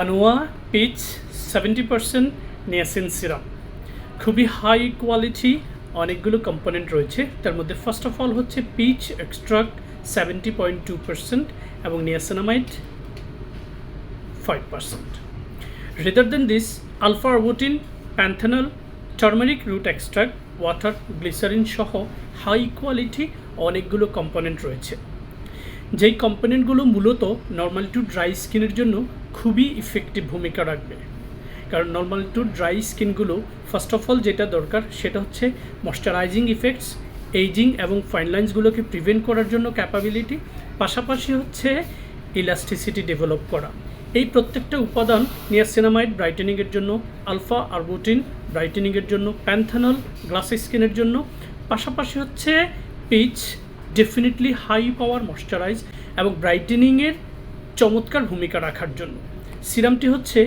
Anua peach seventy percent niacin serum খুবই high quality অনেকগুলো component রয়েছে। তার মধ্যে ফার্স্ট অফ অল হচ্ছে peach extract seventy point two percent এবং niacinamide five percent rather than this alpha arbutin panthenol turmeric root extract water glycerin সহ high quality অনেকগুলো component রয়েছে। যেই কম্পোনেন্টগুলো মূলত নর্মাল টু ড্রাই স্কিনের জন্য খুবই ইফেক্টিভ ভূমিকা রাখবে। কারণ নর্মাল টু ড্রাই স্কিনগুলো ফার্স্ট অফ অল যেটা দরকার সেটা হচ্ছে ময়শ্চারাইজিং ইফেক্টস এইজিং এবং ফাইন লাইন্সগুলোকে প্রিভেন্ট করার জন্য ক্যাপাবিলিটি পাশাপাশি হচ্ছে ইলাস্টিসিটি ডেভেলপ করা। এই প্রত্যেকটা উপাদান নিয়াসিনামাইড ব্রাইটেনিংয়ের জন্য আলফা আরবুটিন ব্রাইটেনিংয়ের জন্য প্যান্থানল গ্লাস স্কিনের জন্য, পাশাপাশি হচ্ছে peach definitely high power moisturise এবং ব্রাইটেনিংয়ের চমৎকার ভূমিকা রাখার জন্য। সিরামটি হচ্ছে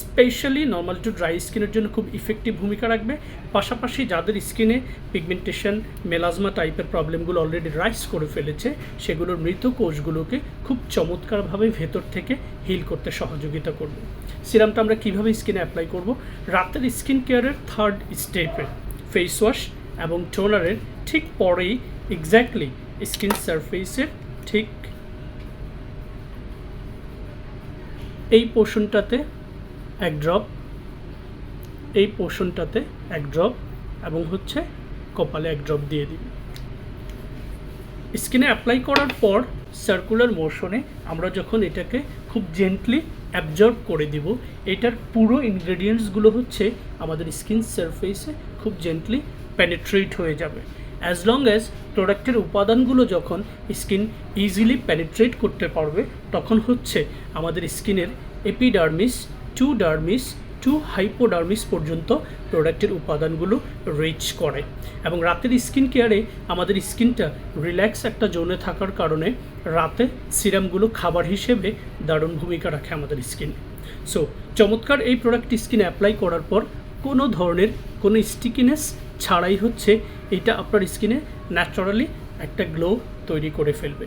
স্পেশালি নর্মাল টু ড্রাই স্কিনের জন্য খুব ইফেক্টিভ ভূমিকা রাখবে। পাশাপাশি যাদের স্কিনে পিগমেন্টেশন মেলাজমা টাইপের প্রবলেমগুলো অলরেডি রাইজ করে ফেলেছে সেগুলোর মৃত কোষগুলোকে খুব চমৎকারভাবে ভেতর থেকে হিল করতে সহযোগিতা করবে। সিরামটা আমরা কীভাবে স্কিনে অ্যাপ্লাই করব? রাতের স্কিন কেয়ারের থার্ড স্টেপে ফেস ওয়াশ এবং টোনারের ঠিক পরেই এক্স্যাক্টলি স্কিন সারফেসের ঠিক এই পোর্শনটাতে এক ড্রপ এই পোর্শনটাতে এক ড্রপ এবং হচ্ছে কপালে এক ড্রপ দিয়ে দিবি। স্কিনে অ্যাপ্লাই করার পর সার্কুলার মোশনে আমরা যখন এটাকে খুব জেন্টলি অ্যাবজর্ব করে দিব, এটার পুরো ইনগ্রেডিয়েন্টসগুলো হচ্ছে আমাদের স্কিন সারফেসে খুব জেন্টলি পেনিট্রেট হয়ে যাবে। অ্যাজ লং অ্যাজ প্রোডাক্টের উপাদানগুলো যখন স্কিন ইজিলি পেনিট্রেট করতে পারবে, তখন হচ্ছে আমাদের স্কিনের epidermis to dermis to hypodermis পর্যন্ত প্রোডাক্টের উপাদানগুলো রিচ করে। এবং রাতের স্কিন কেয়ারে আমাদের স্কিনটা রিল্যাক্স একটা জোনে থাকার কারণে রাতে সিরামগুলো খাবার হিসেবে দারুণ ভূমিকা রাখে আমাদের স্কিনে সো চমৎকার এই প্রোডাক্ট স্কিনে অ্যাপ্লাই করার পর কোনো ধরনের কোনো স্টিকিনেস ছাড়াই হচ্ছে এটা আপনার স্কিনে ন্যাচারালি একটা গ্লো তৈরি করে ফেলবে।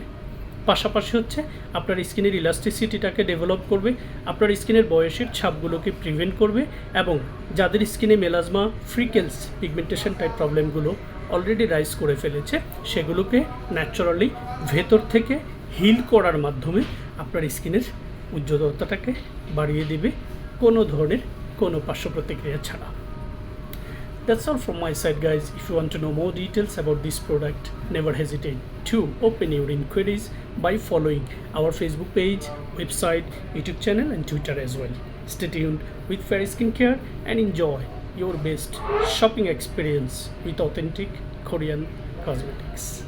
পাশাপাশি হচ্ছে আপনার স্কিনের ইলাস্টিসিটিটাকে ডেভেলপ করবে, আপনার স্কিনের বয়সের ছাপগুলোকে প্রিভেন্ট করবে এবং যাদের স্কিনে মেলাজমা ফ্রিকেলস পিগমেন্টেশন টাইপ প্রবলেমগুলো অলরেডি রাইজ করে ফেলেছে, সেগুলোকে ন্যাচারালি ভেতর থেকে হিল করার মাধ্যমে আপনার স্কিনের উজ্জ্বলতাটাকে বাড়িয়ে দেবে কোনো ধরনের কোনো পার্শ্ব প্রতিক্রিয়া ছাড়া। That's all from my side, guys. If you want to know more details about this product, never hesitate to open your inquiries by following our Facebook page, website, YouTube channel, and Twitter as well. Stay tuned with Fairy Skincare and enjoy your best shopping experience with authentic Korean cosmetics.